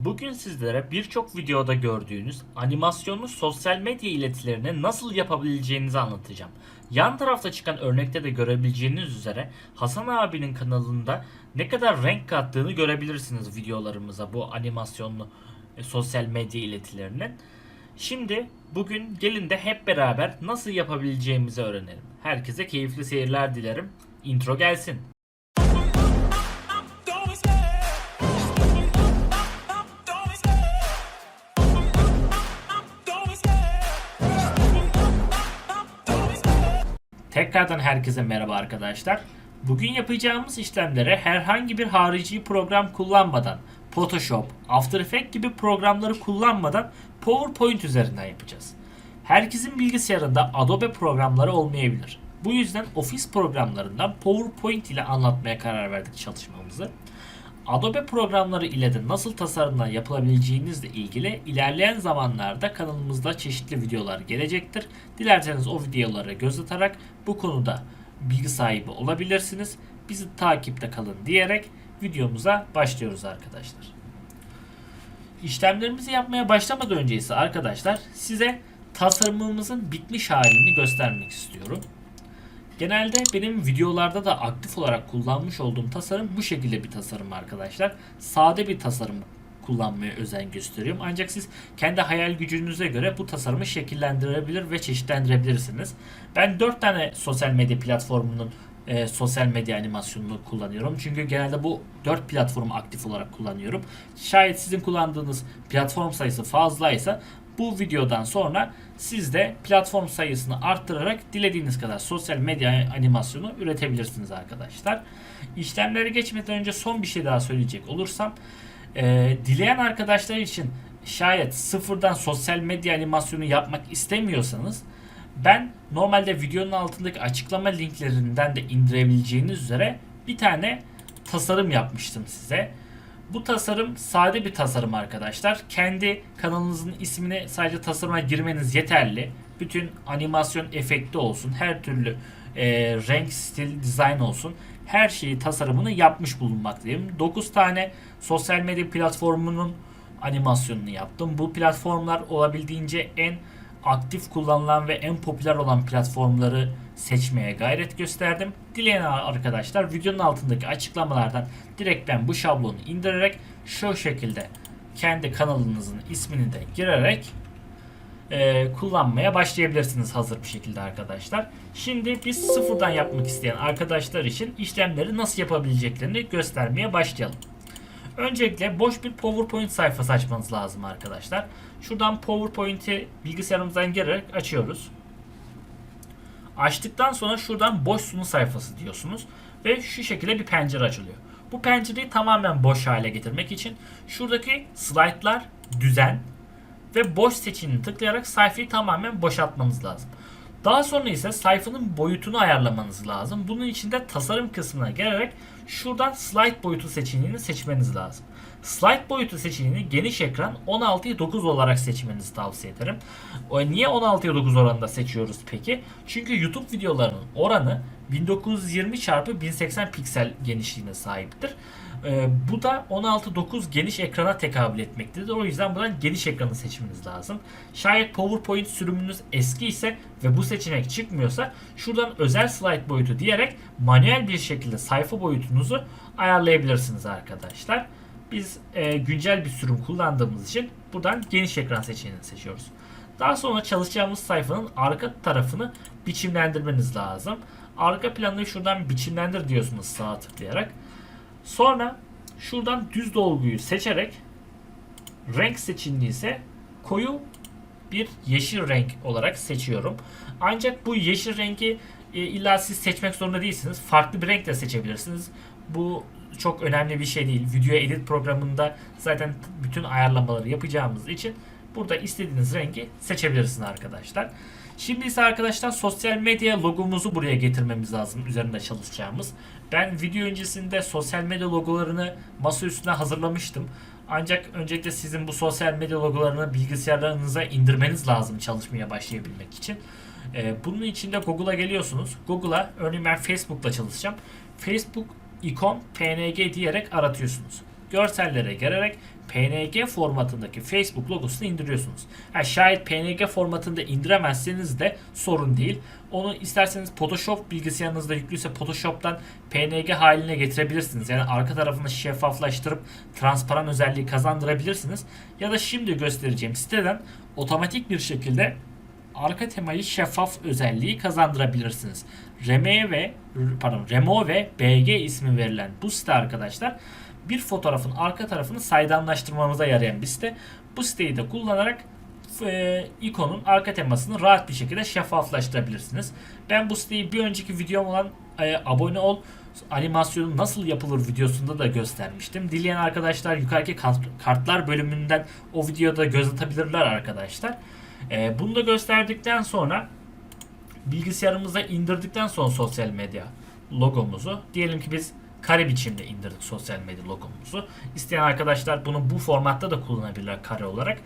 Bugün sizlere birçok videoda gördüğünüz animasyonlu sosyal medya iletilerini nasıl yapabileceğinizi anlatacağım. Yan tarafta çıkan örnekte de görebileceğiniz üzere Hasan abinin kanalında ne kadar renk kattığını görebilirsiniz videolarımıza bu animasyonlu e, sosyal medya iletilerinin. Şimdi bugün gelin de hep beraber nasıl yapabileceğimizi öğrenelim. Herkese keyifli seyirler dilerim. Intro gelsin. Tekrardan herkese merhaba arkadaşlar. Bugün yapacağımız işlemlere herhangi bir harici program kullanmadan Photoshop, After Effects gibi programları kullanmadan PowerPoint üzerinden yapacağız. Herkesin bilgisayarında Adobe programları olmayabilir. Bu yüzden Office programlarından PowerPoint ile anlatmaya karar verdik çalışmamızı. Adobe programları ile de nasıl tasarımlar yapılabileceğinizle ilgili ilerleyen zamanlarda kanalımızda çeşitli videolar gelecektir. Dilerseniz o videoları göz atarak bu konuda bilgi sahibi olabilirsiniz. Bizi takipte kalın diyerek videomuza başlıyoruz arkadaşlar. İşlemlerimizi yapmaya başlamadan önce ise arkadaşlar size tasarımımızın bitmiş halini göstermek istiyorum. Genelde benim videolarda da aktif olarak kullanmış olduğum tasarım bu şekilde bir tasarım arkadaşlar. Sade bir tasarım kullanmaya özen gösteriyorum. Ancak siz kendi hayal gücünüze göre bu tasarımı şekillendirebilir ve çeşitlendirebilirsiniz. Ben 4 tane sosyal medya platformunun e, sosyal medya animasyonunu kullanıyorum. Çünkü genelde bu 4 platformu aktif olarak kullanıyorum. Şayet sizin kullandığınız platform sayısı fazlaysa bu videodan sonra siz de platform sayısını arttırarak dilediğiniz kadar sosyal medya animasyonu üretebilirsiniz arkadaşlar. İşlemlere geçmeden önce son bir şey daha söyleyecek olursam e, dileyen arkadaşlar için şayet sıfırdan sosyal medya animasyonu yapmak istemiyorsanız ben normalde videonun altındaki açıklama linklerinden de indirebileceğiniz üzere bir tane tasarım yapmıştım size. Bu tasarım sade bir tasarım arkadaşlar. Kendi kanalınızın ismini sadece tasarıma girmeniz yeterli. Bütün animasyon efekti olsun, her türlü e, renk, stil, dizayn olsun. Her şeyi tasarımını yapmış bulunmaktayım. 9 tane sosyal medya platformunun animasyonunu yaptım. Bu platformlar olabildiğince en aktif kullanılan ve en popüler olan platformları seçmeye gayret gösterdim. Dileyen arkadaşlar videonun altındaki açıklamalardan direkt ben bu şablonu indirerek şu şekilde kendi kanalınızın ismini de girerek e, kullanmaya başlayabilirsiniz hazır bir şekilde arkadaşlar. Şimdi biz sıfırdan yapmak isteyen arkadaşlar için işlemleri nasıl yapabileceklerini göstermeye başlayalım. Öncelikle boş bir PowerPoint sayfası açmanız lazım arkadaşlar. Şuradan PowerPoint'i bilgisayarımızdan girerek açıyoruz. Açtıktan sonra şuradan boş sunu sayfası diyorsunuz ve şu şekilde bir pencere açılıyor. Bu pencereyi tamamen boş hale getirmek için şuradaki slaytlar düzen ve boş seçeneğini tıklayarak sayfayı tamamen boşaltmanız lazım. Daha sonra ise sayfanın boyutunu ayarlamanız lazım. Bunun için de tasarım kısmına gelerek şuradan slide boyutu seçeneğini seçmeniz lazım. Slide boyutu seçeneğini geniş ekran 16'ya 9 olarak seçmenizi tavsiye ederim. O niye 16'ya 9 oranında seçiyoruz peki? Çünkü YouTube videolarının oranı 1920 x 1080 piksel genişliğine sahiptir. Ee, bu da 16.9 geniş ekrana tekabül etmektedir. O yüzden buradan geniş ekranı seçmeniz lazım. Şayet PowerPoint sürümünüz eski ise ve bu seçenek çıkmıyorsa şuradan özel slide boyutu diyerek manuel bir şekilde sayfa boyutunuzu ayarlayabilirsiniz arkadaşlar. Biz e, güncel bir sürüm kullandığımız için buradan geniş ekran seçeneğini seçiyoruz. Daha sonra çalışacağımız sayfanın arka tarafını biçimlendirmeniz lazım. Arka planını şuradan biçimlendir diyorsunuz sağa tıklayarak. Sonra şuradan düz dolguyu seçerek renk seçeneği ise koyu bir yeşil renk olarak seçiyorum. Ancak bu yeşil rengi e, illa siz seçmek zorunda değilsiniz. Farklı bir renk de seçebilirsiniz. Bu çok önemli bir şey değil. Video edit programında zaten bütün ayarlamaları yapacağımız için burada istediğiniz rengi seçebilirsiniz arkadaşlar. Şimdi ise arkadaşlar sosyal medya logomuzu buraya getirmemiz lazım üzerinde çalışacağımız. Ben video öncesinde sosyal medya logolarını masa üstüne hazırlamıştım. Ancak öncelikle sizin bu sosyal medya logolarını bilgisayarlarınıza indirmeniz lazım çalışmaya başlayabilmek için. Ee, bunun için de Google'a geliyorsunuz. Google'a örneğin ben Facebook'la çalışacağım. Facebook ikon png diyerek aratıyorsunuz. görsellere gelerek PNG formatındaki Facebook logosunu indiriyorsunuz. Ha, şayet PNG formatında indiremezseniz de sorun değil. Onu isterseniz Photoshop bilgisayarınızda yüklüyse Photoshop'tan PNG haline getirebilirsiniz. Yani arka tarafını şeffaflaştırıp transparan özelliği kazandırabilirsiniz. Ya da şimdi göstereceğim siteden otomatik bir şekilde arka temayı şeffaf özelliği kazandırabilirsiniz. Reme ve pardon Remo ve BG ismi verilen bu site arkadaşlar bir fotoğrafın arka tarafını saydamlaştırmamıza yarayan bir site. Bu siteyi de kullanarak e, ikonun arka temasını rahat bir şekilde şeffaflaştırabilirsiniz. Ben bu siteyi bir önceki videom olan e, abone ol animasyonu nasıl yapılır videosunda da göstermiştim. Dileyen arkadaşlar yukarıki kart- kartlar bölümünden o videoda göz atabilirler arkadaşlar. E, bunu da gösterdikten sonra bilgisayarımıza indirdikten sonra sosyal medya logomuzu diyelim ki biz kare biçimde indirdik sosyal medya logomuzu. İsteyen arkadaşlar bunu bu formatta da kullanabilirler kare olarak.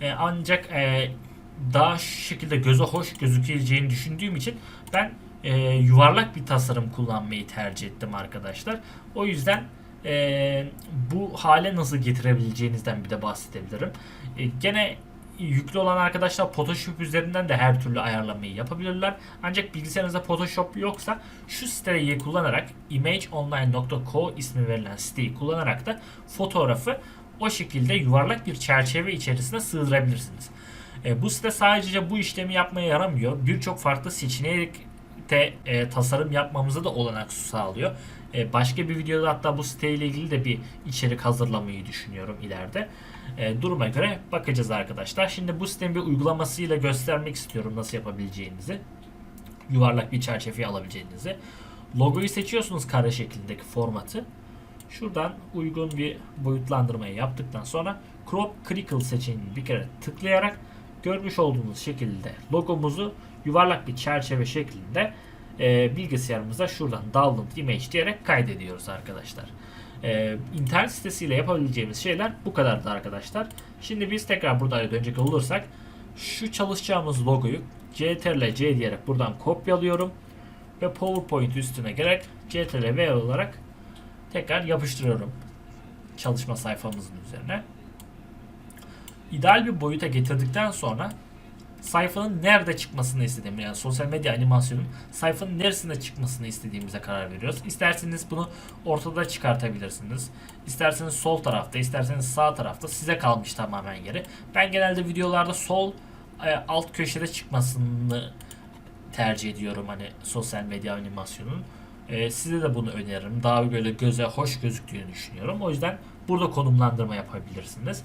E, ancak e, daha şekilde göze hoş gözükeceğini düşündüğüm için ben e, yuvarlak bir tasarım kullanmayı tercih ettim arkadaşlar. O yüzden e, bu hale nasıl getirebileceğinizden bir de bahsedebilirim. E, gene yüklü olan arkadaşlar Photoshop üzerinden de her türlü ayarlamayı yapabilirler. Ancak bilgisayarınızda Photoshop yoksa şu siteyi kullanarak imageonline.co ismi verilen siteyi kullanarak da fotoğrafı o şekilde yuvarlak bir çerçeve içerisine sığdırabilirsiniz. E, bu site sadece bu işlemi yapmaya yaramıyor. Birçok farklı seçenekte e, tasarım yapmamıza da olanak sağlıyor. E, başka bir videoda hatta bu siteyle ilgili de bir içerik hazırlamayı düşünüyorum ileride. E, duruma göre bakacağız arkadaşlar. Şimdi bu sitenin bir uygulamasıyla göstermek istiyorum nasıl yapabileceğinizi. Yuvarlak bir çerçeveyi alabileceğinizi. Logoyu seçiyorsunuz kare şeklindeki formatı. Şuradan uygun bir boyutlandırmayı yaptıktan sonra Crop Crinkle seçeneğini bir kere tıklayarak görmüş olduğunuz şekilde logomuzu yuvarlak bir çerçeve şeklinde e, bilgisayarımıza şuradan download image diyerek kaydediyoruz arkadaşlar. E, internet sitesiyle yapabileceğimiz şeyler bu kadardı arkadaşlar. Şimdi biz tekrar buraya dönecek olursak şu çalışacağımız logoyu CTRL C diyerek buradan kopyalıyorum ve PowerPoint üstüne gerek CTRL V olarak tekrar yapıştırıyorum çalışma sayfamızın üzerine. İdeal bir boyuta getirdikten sonra sayfanın nerede çıkmasını istediğim yani sosyal medya animasyonun sayfanın neresinde çıkmasını istediğimize karar veriyoruz. İsterseniz bunu ortada çıkartabilirsiniz. İsterseniz sol tarafta, isterseniz sağ tarafta size kalmış tamamen yeri. Ben genelde videolarda sol e, alt köşede çıkmasını tercih ediyorum hani sosyal medya animasyonun. E, size de bunu öneririm. Daha böyle göze hoş gözüktüğünü düşünüyorum. O yüzden burada konumlandırma yapabilirsiniz.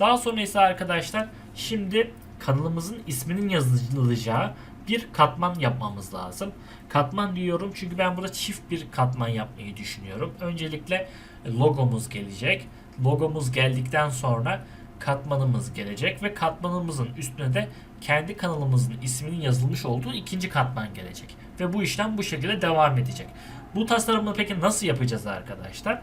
Daha sonra ise arkadaşlar şimdi kanalımızın isminin yazılacağı bir katman yapmamız lazım. Katman diyorum çünkü ben burada çift bir katman yapmayı düşünüyorum. Öncelikle logomuz gelecek. Logomuz geldikten sonra katmanımız gelecek ve katmanımızın üstüne de kendi kanalımızın isminin yazılmış olduğu ikinci katman gelecek. Ve bu işlem bu şekilde devam edecek. Bu tasarımı peki nasıl yapacağız arkadaşlar?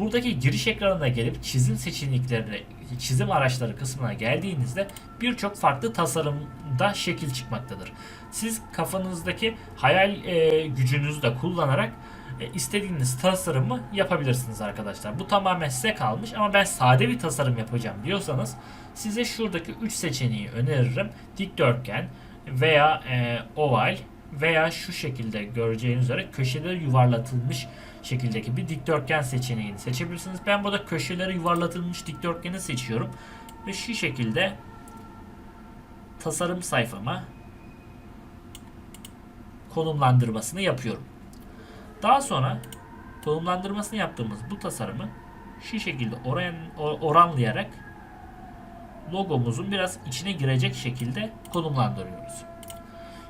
Buradaki giriş ekranına gelip çizim seçeneklerine, çizim araçları kısmına geldiğinizde birçok farklı tasarımda şekil çıkmaktadır. Siz kafanızdaki hayal e, gücünüzü de kullanarak e, istediğiniz tasarımı yapabilirsiniz arkadaşlar. Bu tamamen size kalmış ama ben sade bir tasarım yapacağım diyorsanız size şuradaki 3 seçeneği öneririm. Dikdörtgen veya e, oval veya şu şekilde göreceğiniz üzere köşeleri yuvarlatılmış şekildeki bir dikdörtgen seçeneğini seçebilirsiniz. Ben burada köşeleri yuvarlatılmış dikdörtgeni seçiyorum ve şu şekilde tasarım sayfama konumlandırmasını yapıyorum. Daha sonra konumlandırmasını yaptığımız bu tasarımı şu şekilde oran, oranlayarak logomuzun biraz içine girecek şekilde konumlandırıyoruz.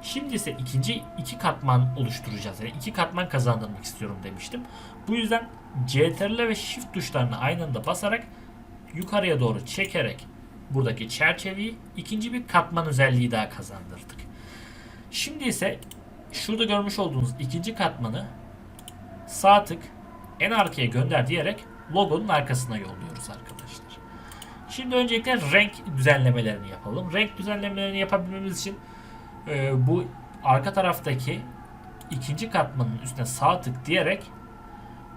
Şimdi ise ikinci iki katman oluşturacağız. Yani iki katman kazandırmak istiyorum demiştim. Bu yüzden CTRL ve Shift tuşlarını aynı anda basarak yukarıya doğru çekerek buradaki çerçeveyi ikinci bir katman özelliği daha kazandırdık. Şimdi ise şurada görmüş olduğunuz ikinci katmanı sağ tık en arkaya gönder diyerek logonun arkasına yolluyoruz arkadaşlar. Şimdi öncelikle renk düzenlemelerini yapalım. Renk düzenlemelerini yapabilmemiz için e, bu arka taraftaki ikinci katmanın üstüne sağ tık diyerek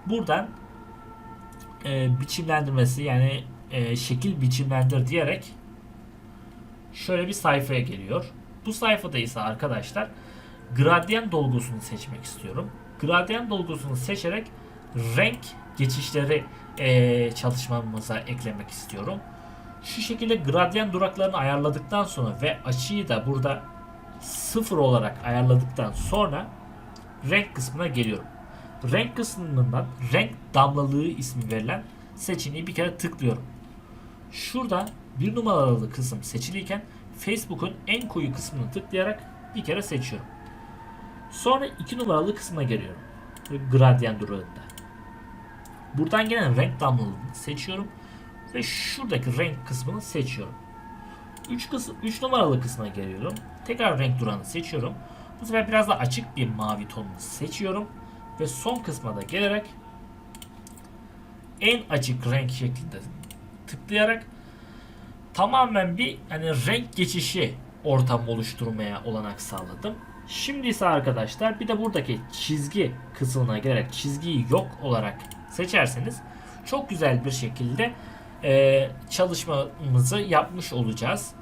buradan e, biçimlendirmesi yani e, şekil biçimlendir diyerek şöyle bir sayfaya geliyor. Bu sayfada ise arkadaşlar gradient dolgusunu seçmek istiyorum. Gradient dolgusunu seçerek renk geçişleri e, çalışmamıza eklemek istiyorum. Şu şekilde gradient duraklarını ayarladıktan sonra ve açıyı da burada sıfır olarak ayarladıktan sonra renk kısmına geliyorum. Renk kısmından renk damlalığı ismi verilen seçeneği bir kere tıklıyorum. Şurada bir numaralı kısım seçiliyken Facebook'un en koyu kısmını tıklayarak bir kere seçiyorum. Sonra iki numaralı kısma geliyorum. Gradient durağında. Buradan gelen renk damlalığını seçiyorum ve şuradaki renk kısmını seçiyorum. 3 kısım 3 numaralı kısma geliyorum. Tekrar renk durağını seçiyorum. Bu sefer biraz da açık bir mavi tonunu seçiyorum ve son kısma da gelerek en açık renk şeklinde tıklayarak tamamen bir hani renk geçişi ortam oluşturmaya olanak sağladım. Şimdi ise arkadaşlar bir de buradaki çizgi kısmına gelerek çizgiyi yok olarak seçerseniz çok güzel bir şekilde e, çalışmamızı yapmış olacağız.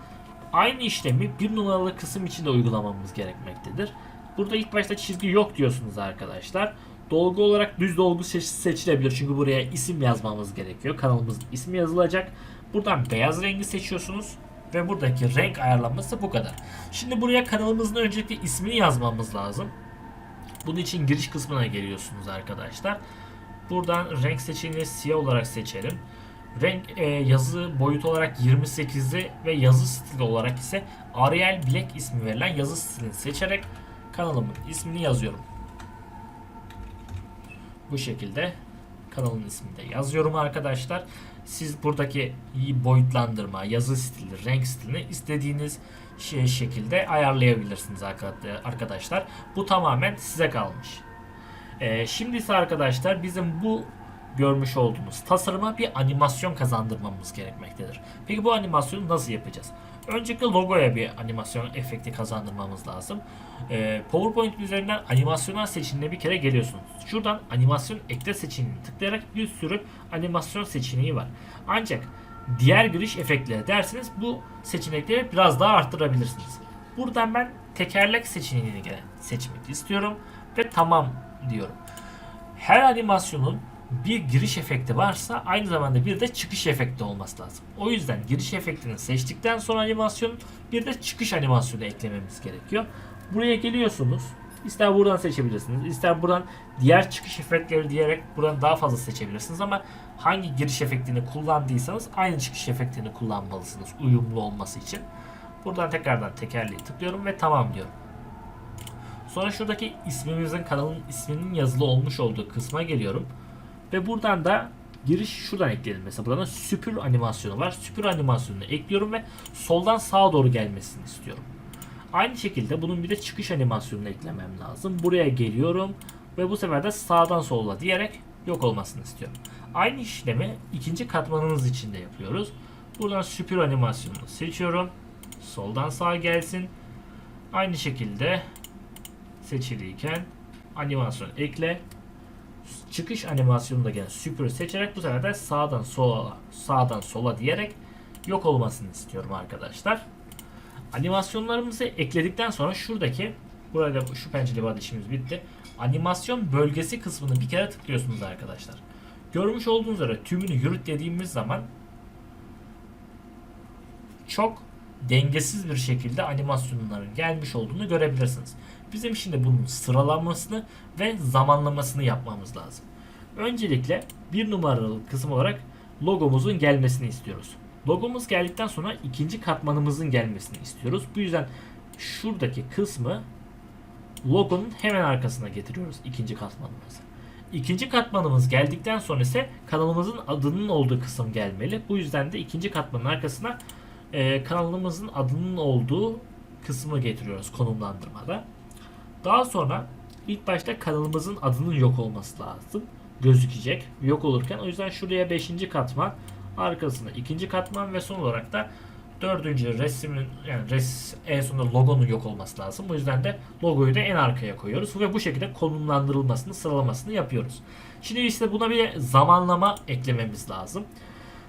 Aynı işlemi bir numaralı kısım için de uygulamamız gerekmektedir. Burada ilk başta çizgi yok diyorsunuz arkadaşlar. Dolgu olarak düz dolgu seç- seçilebilir çünkü buraya isim yazmamız gerekiyor. Kanalımızın ismi yazılacak. Buradan beyaz rengi seçiyorsunuz ve buradaki renk ayarlanması bu kadar. Şimdi buraya kanalımızın öncelikle ismini yazmamız lazım. Bunun için giriş kısmına geliyorsunuz arkadaşlar. Buradan renk seçeneğini siyah olarak seçelim. Renk e, yazı boyutu olarak 28'i ve yazı stili olarak ise Arial Black ismi verilen yazı stilini seçerek kanalımın ismini yazıyorum. Bu şekilde kanalın ismini de yazıyorum arkadaşlar. Siz buradaki boyutlandırma, yazı stili, renk stilini istediğiniz şekilde ayarlayabilirsiniz arkadaşlar. Bu tamamen size kalmış. Ee, şimdi ise arkadaşlar bizim bu görmüş olduğunuz tasarıma bir animasyon kazandırmamız gerekmektedir. Peki bu animasyonu nasıl yapacağız? Öncelikle logoya bir animasyon efekti kazandırmamız lazım. Ee, PowerPoint üzerinden animasyonlar seçeneğine bir kere geliyorsunuz. Şuradan animasyon ekle seçeneğini tıklayarak bir sürü animasyon seçeneği var. Ancak diğer giriş efektleri derseniz bu seçenekleri biraz daha arttırabilirsiniz. Buradan ben tekerlek seçeneğini seçmek istiyorum ve tamam diyorum. Her animasyonun bir giriş efekti varsa aynı zamanda bir de çıkış efekti olması lazım. O yüzden giriş efektini seçtikten sonra animasyonun bir de çıkış animasyonu eklememiz gerekiyor. Buraya geliyorsunuz. İster buradan seçebilirsiniz. ister buradan diğer çıkış efektleri diyerek buradan daha fazla seçebilirsiniz ama hangi giriş efektini kullandıysanız aynı çıkış efektini kullanmalısınız uyumlu olması için. Buradan tekrardan tekerleği tıklıyorum ve tamam diyorum. Sonra şuradaki ismimizin kanalın isminin yazılı olmuş olduğu kısma geliyorum. Ve buradan da giriş şuradan ekleyelim. Mesela buradan süpür animasyonu var. Süpür animasyonunu ekliyorum ve soldan sağa doğru gelmesini istiyorum. Aynı şekilde bunun bir de çıkış animasyonunu eklemem lazım. Buraya geliyorum ve bu sefer de sağdan sola diyerek yok olmasını istiyorum. Aynı işlemi ikinci katmanımız için de yapıyoruz. Buradan süpür animasyonunu seçiyorum. Soldan sağa gelsin. Aynı şekilde seçiliyken animasyon ekle çıkış animasyonunda gelen süpür seçerek bu sefer de sağdan sola sağdan sola diyerek yok olmasını istiyorum arkadaşlar. Animasyonlarımızı ekledikten sonra şuradaki burada şu pencereli işimiz bitti. Animasyon bölgesi kısmını bir kere tıklıyorsunuz arkadaşlar. Görmüş olduğunuz üzere tümünü yürüt dediğimiz zaman çok dengesiz bir şekilde animasyonların gelmiş olduğunu görebilirsiniz. Bizim şimdi bunun sıralanmasını ve zamanlamasını yapmamız lazım. Öncelikle bir numaralı kısım olarak logomuzun gelmesini istiyoruz. Logomuz geldikten sonra ikinci katmanımızın gelmesini istiyoruz. Bu yüzden şuradaki kısmı logonun hemen arkasına getiriyoruz ikinci katmanımızı. İkinci katmanımız geldikten sonra ise kanalımızın adının olduğu kısım gelmeli. Bu yüzden de ikinci katmanın arkasına e, kanalımızın adının olduğu kısmı getiriyoruz konumlandırmada. Daha sonra ilk başta kanalımızın adının yok olması lazım. Gözükecek. Yok olurken. O yüzden şuraya 5. katman, arkasına ikinci katman ve son olarak da Dördüncü resmin yani res, en sonunda logonun yok olması lazım. Bu yüzden de logoyu da en arkaya koyuyoruz ve bu şekilde konumlandırılmasını, sıralamasını yapıyoruz. Şimdi işte buna bir zamanlama eklememiz lazım.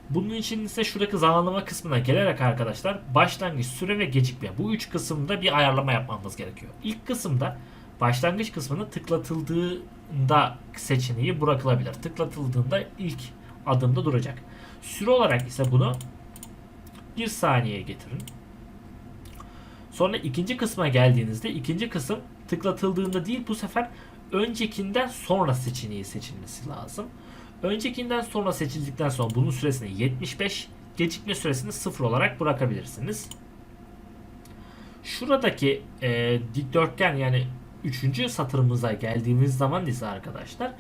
Bunun için ise şuradaki zamanlama kısmına gelerek arkadaşlar başlangıç süre ve gecikme bu üç kısımda bir ayarlama yapmamız gerekiyor. İlk kısımda başlangıç kısmını tıklatıldığında seçeneği bırakılabilir. Tıklatıldığında ilk adımda duracak. Süre olarak ise bunu 1 saniyeye getirin. Sonra ikinci kısma geldiğinizde ikinci kısım tıklatıldığında değil bu sefer öncekinden sonra seçeneği seçilmesi lazım. Öncekinden sonra seçildikten sonra bunun süresini 75, gecikme süresini 0 olarak bırakabilirsiniz. Şuradaki e, dikdörtgen yani 3. satırımıza geldiğimiz zaman ise arkadaşlar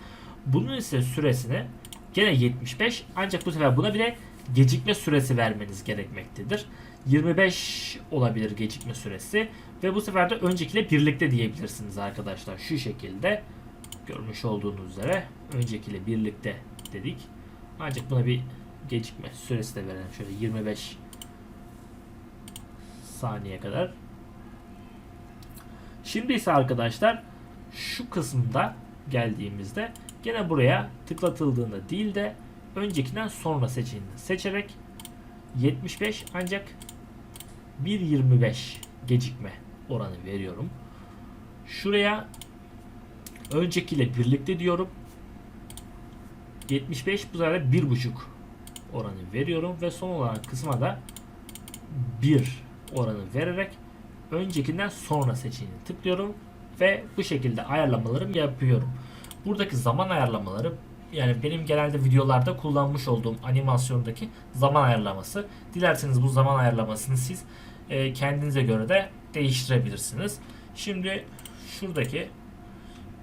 bunun ise süresini gene 75 ancak bu sefer buna bir de gecikme süresi vermeniz gerekmektedir. 25 olabilir gecikme süresi ve bu sefer de öncekiyle birlikte diyebilirsiniz arkadaşlar. Şu şekilde görmüş olduğunuz üzere öncekiyle birlikte dedik. Ancak buna bir gecikme süresi de verelim. Şöyle 25 saniye kadar. Şimdi ise arkadaşlar şu kısımda geldiğimizde gene buraya tıklatıldığında değil de öncekinden sonra seçeneğini seçerek 75 ancak 1.25 gecikme oranı veriyorum. Şuraya öncekiyle birlikte diyorum. 75 bu sefer 1.5 oranı veriyorum ve son olarak kısma da 1 oranı vererek öncekinden sonra seçeneğini tıklıyorum ve bu şekilde ayarlamalarımı yapıyorum. Buradaki zaman ayarlamaları yani benim genelde videolarda kullanmış olduğum animasyondaki zaman ayarlaması. Dilerseniz bu zaman ayarlamasını siz e, kendinize göre de değiştirebilirsiniz. Şimdi şuradaki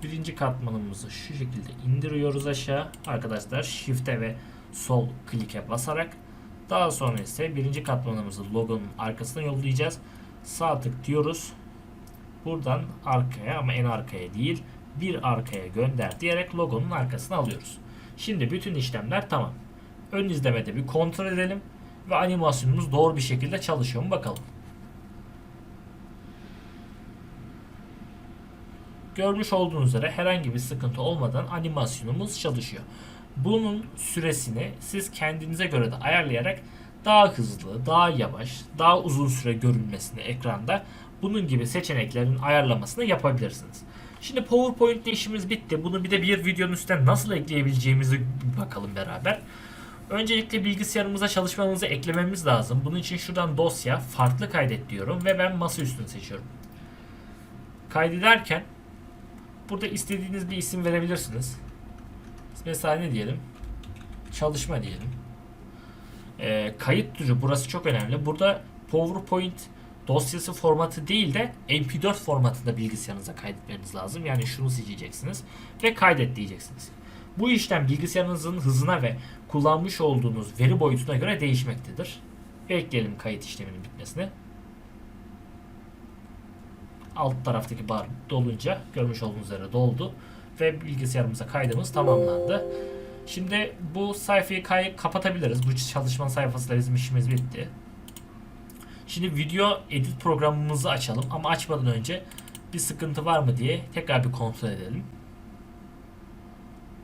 birinci katmanımızı şu şekilde indiriyoruz aşağı. Arkadaşlar shift'e ve sol klike basarak daha sonra ise birinci katmanımızı logonun arkasına yollayacağız. Sağ tık diyoruz. Buradan arkaya ama en arkaya değil bir arkaya gönder diyerek logonun arkasına alıyoruz. Şimdi bütün işlemler tamam. Ön izlemede bir kontrol edelim ve animasyonumuz doğru bir şekilde çalışıyor mu bakalım. Görmüş olduğunuz üzere herhangi bir sıkıntı olmadan animasyonumuz çalışıyor. Bunun süresini siz kendinize göre de ayarlayarak daha hızlı, daha yavaş, daha uzun süre görünmesini ekranda bunun gibi seçeneklerin ayarlamasını yapabilirsiniz. Şimdi PowerPoint işimiz bitti. Bunu bir de bir videonun üstüne nasıl ekleyebileceğimizi bakalım beraber. Öncelikle bilgisayarımıza çalışmamızı eklememiz lazım. Bunun için şuradan dosya, farklı kaydet diyorum ve ben masa üstünü seçiyorum. Kaydederken burada istediğiniz bir isim verebilirsiniz. Mesela ne diyelim? Çalışma diyelim. Ee, kayıt türü burası çok önemli. Burada PowerPoint dosyası formatı değil de MP4 formatında bilgisayarınıza kaydetmeniz lazım. Yani şunu seçeceksiniz ve kaydet diyeceksiniz. Bu işlem bilgisayarınızın hızına ve kullanmış olduğunuz veri boyutuna göre değişmektedir. Bekleyelim kayıt işleminin bitmesini. Alt taraftaki bar dolunca görmüş olduğunuz üzere doldu ve bilgisayarımıza kaydımız tamamlandı. Şimdi bu sayfayı kay kapatabiliriz. Bu çalışma sayfasıyla bizim işimiz bitti. Şimdi video edit programımızı açalım ama açmadan önce bir sıkıntı var mı diye tekrar bir kontrol edelim.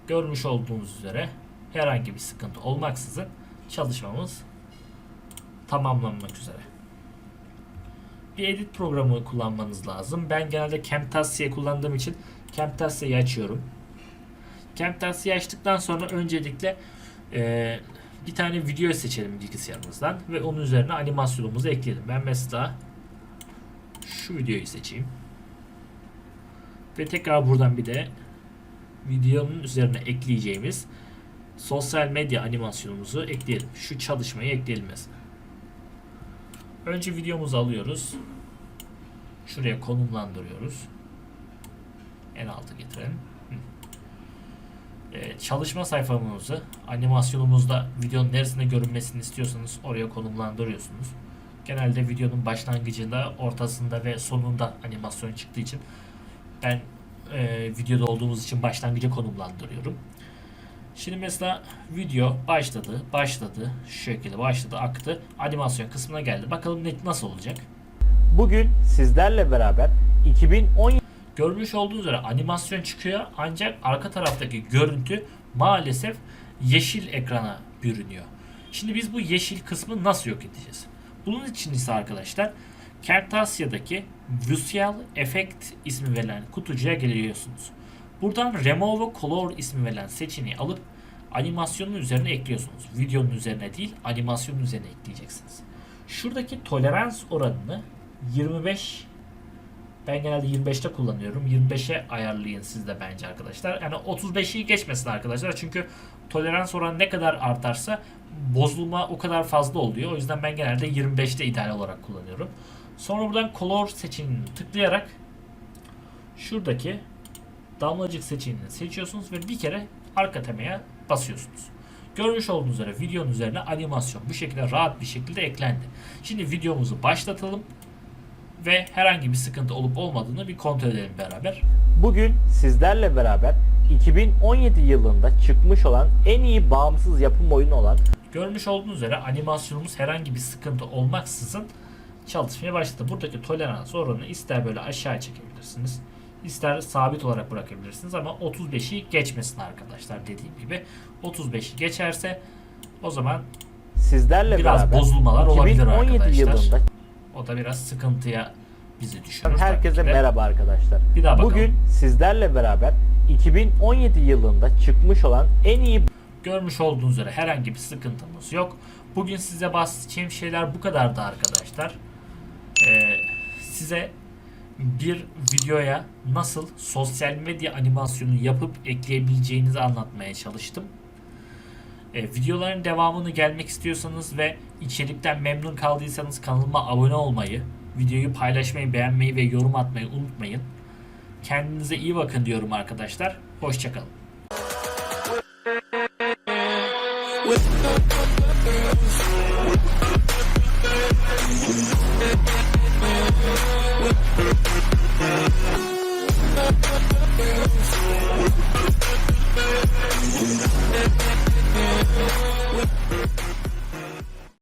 Görmüş olduğunuz üzere herhangi bir sıkıntı olmaksızın çalışmamız tamamlanmak üzere. Bir edit programı kullanmanız lazım. Ben genelde Camtasia kullandığım için Camtasia'yı açıyorum. Camtasia'yı açtıktan sonra öncelikle e, bir tane video seçelim bilgisayarımızdan ve onun üzerine animasyonumuzu ekleyelim. Ben mesela şu videoyu seçeyim. Ve tekrar buradan bir de videonun üzerine ekleyeceğimiz sosyal medya animasyonumuzu ekleyelim. Şu çalışmayı ekleyelim mesela. Önce videomuzu alıyoruz. Şuraya konumlandırıyoruz. En altı getirelim. Ee, çalışma sayfamızı animasyonumuzda videonun neresinde görünmesini istiyorsanız oraya konumlandırıyorsunuz. Genelde videonun başlangıcında, ortasında ve sonunda animasyon çıktığı için ben e, videoda olduğumuz için başlangıca konumlandırıyorum. Şimdi mesela video başladı, başladı, şu şekilde başladı, aktı. Animasyon kısmına geldi. Bakalım ne, nasıl olacak? Bugün sizlerle beraber 2017 Görmüş olduğunuz üzere animasyon çıkıyor ancak arka taraftaki görüntü maalesef yeşil ekrana bürünüyor. Şimdi biz bu yeşil kısmı nasıl yok edeceğiz? Bunun için ise arkadaşlar Camtasia'daki Visual Effect ismi verilen kutucuya geliyorsunuz. Buradan Remove Color ismi verilen seçeneği alıp animasyonun üzerine ekliyorsunuz. Videonun üzerine değil animasyonun üzerine ekleyeceksiniz. Şuradaki tolerans oranını 25 ben genelde 25'te kullanıyorum. 25'e ayarlayın siz de bence arkadaşlar. Yani 35'i geçmesin arkadaşlar. Çünkü tolerans oranı ne kadar artarsa bozulma o kadar fazla oluyor. O yüzden ben genelde 25'te ideal olarak kullanıyorum. Sonra buradan color seçeneğini tıklayarak şuradaki damlacık seçeneğini seçiyorsunuz ve bir kere arka temaya basıyorsunuz. Görmüş olduğunuz üzere videonun üzerine animasyon bu şekilde rahat bir şekilde eklendi. Şimdi videomuzu başlatalım ve herhangi bir sıkıntı olup olmadığını bir kontrol edelim beraber. bugün sizlerle beraber 2017 yılında çıkmış olan en iyi bağımsız yapım oyunu olan Görmüş olduğunuz üzere animasyonumuz herhangi bir sıkıntı olmaksızın çalışmaya başladı. Buradaki tolerans oranını ister böyle aşağı çekebilirsiniz. İster sabit olarak bırakabilirsiniz ama 35'i geçmesin arkadaşlar dediğim gibi. 35'i geçerse o zaman sizlerle Biraz beraber bozulmalar olabilir 2017 arkadaşlar. yılında o da biraz sıkıntıya bizi düşürür. herkese merhaba arkadaşlar. Bir daha bakalım. Bugün sizlerle beraber 2017 yılında çıkmış olan en iyi Görmüş olduğunuz üzere herhangi bir sıkıntımız yok. Bugün size bahsedeceğim şeyler bu kadardı arkadaşlar. Ee, size bir videoya nasıl sosyal medya animasyonu yapıp ekleyebileceğinizi anlatmaya çalıştım. Ee, videoların devamını gelmek istiyorsanız ve içerikten memnun kaldıysanız kanalıma abone olmayı, videoyu paylaşmayı, beğenmeyi ve yorum atmayı unutmayın. Kendinize iyi bakın diyorum arkadaşlar. Hoşçakalın.